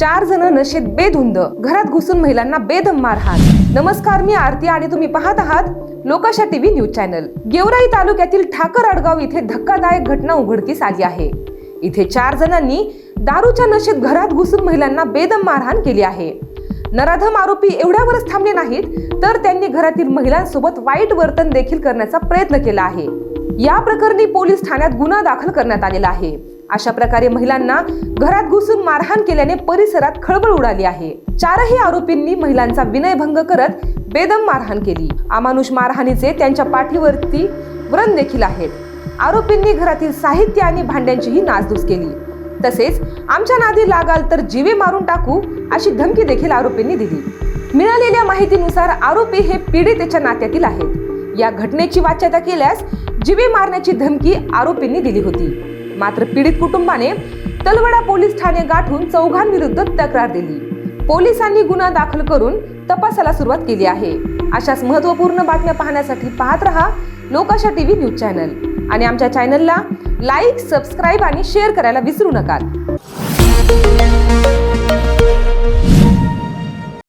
चार जण नशेत बेधुंद घरात घुसून महिलांना बेदम मारहाण नमस्कार मी आरती आणि तुम्ही पाहत आहात Lokasha TV news channel. Georai तालुक्यातील ठाकर आडगाव इथे धक्कादायक घटना उघडकीस आली आहे. इथे चार जणांनी दारूच्या नशेत घरात घुसून महिलांना बेदम मारहाण केली आहे. नराधम आरोपी एवढ्यावरच थांबले नाहीत तर त्यांनी घरातील महिलांसोबत वाईट वर्तन देखील करण्याचा प्रयत्न केला आहे. या प्रकरणी पोलीस ठाण्यात गुन्हा दाखल करण्यात आलेला आहे. अशा प्रकारे महिलांना घरात घुसून मारहाण केल्याने परिसरात खळबळ उडाली आहे. चारही आरोपींनी महिलांचा विनयभंग करत बेदम मारहाण केली. अमानुष मारहाणीचे त्यांच्या पाठीवरती व्रण देखील आहेत. आरोपींनी घरातील साहित्य आणि भांड्यांचीही नासधूस केली. तसेच आमच्या नादी लागाल तर जीवे मारून टाकू अशी धमकी देखील आरोपींनी दिली. मिळालेल्या माहितीनुसार आरोपी हे पीडितेच्या नात्यातील आहेत. या घटनेची वाच्यता केल्यास जीवे मारण्याची धमकी आरोपींनी दिली होती. मात्र पीडित कुटुंबाने तलवडा पोलीस ठाणे गाठून चौघांविरुद्ध तक्रार दिली. पोलिसांनी गुन्हा दाखल करून तपासाला सुरुवात केली आहे. अशाच महत्त्वपूर्ण बातम्या पाहण्यासाठी पाहत रहा लोकाशा टीव्ही न्यूज चॅनल. आणि आमच्या चॅनलला लाईक सबस्क्राईब आणि शेअर करायला विसरू नका.